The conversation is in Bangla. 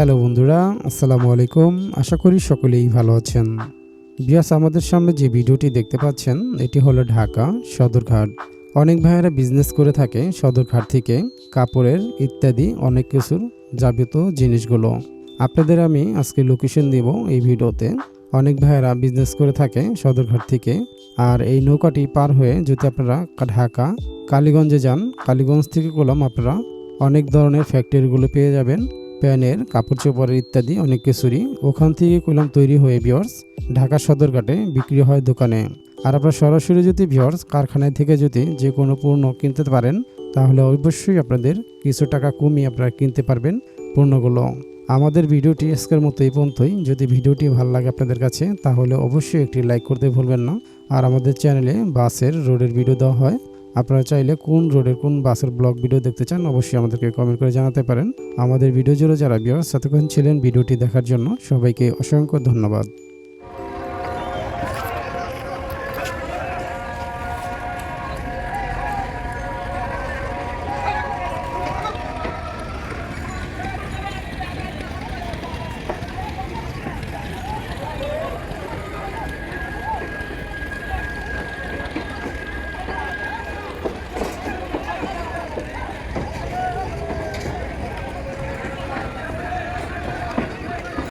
হ্যালো বন্ধুরা, আসসালামু আলাইকুম। আশা করি সকলেই ভালো আছেন। বিয়াস আমাদের সামনে যে ভিডিওটি দেখতে পাচ্ছেন, এটি হলো ঢাকা সদরঘাট। অনেক ভাইয়েরা বিজনেস করে থাকে সদরঘাট থেকে, কাপড়ের ইত্যাদি অনেক কিছুর যাবতীয় জিনিসগুলো। আপনাদের আমি আজকে লোকেশন দিব এই ভিডিওতে। অনেক ভাইয়েরা বিজনেস করে থাকে সদরঘাট থেকে, আর এই নৌকাটি পার হয়ে যদি আপনারা ঢাকা, কালীগঞ্জে যান, কালীগঞ্জ থেকে করলাম আপনারা অনেক ধরনের ফ্যাক্টরিগুলো পেয়ে যাবেন। প্যানের, কাপড় চোপড়ের ইত্যাদি অনেক কিছুরই। ওখান থেকে কলম তৈরি হয়ে ভিওর্স ঢাকা সদরঘাটে বিক্রি হয় দোকানে। আর আপনার সরাসরি যদি ভিওর্স কারখানায় থেকে যদি যে কোনো পণ্য কিনতে পারেন, তাহলে অবশ্যই আপনাদের কিছু টাকা কমিয়ে আপনারা কিনতে পারবেন পণ্যগুলো। আমাদের ভিডিওটি আজকের মতো এই পর্যন্তই। যদি ভিডিওটি ভালো লাগে আপনাদের কাছে, তাহলে অবশ্যই একটি লাইক করতে ভুলবেন না। আর আমাদের চ্যানেলে বাসের রোডের ভিডিও দেওয়া হয়। আপনারা চাইলে কোন রোডের কোন বাসের ব্লগ ভিডিও দেখতে চান, অবশ্যই আমাদেরকে কমেন্ট করে জানাতে পারেন। আমাদের ভিডিও জুড়ে যারা বিয়ার সাথে ছিলেন ভিডিওটি দেখার জন্য সবাইকে অসংখ্য ধন্যবাদ।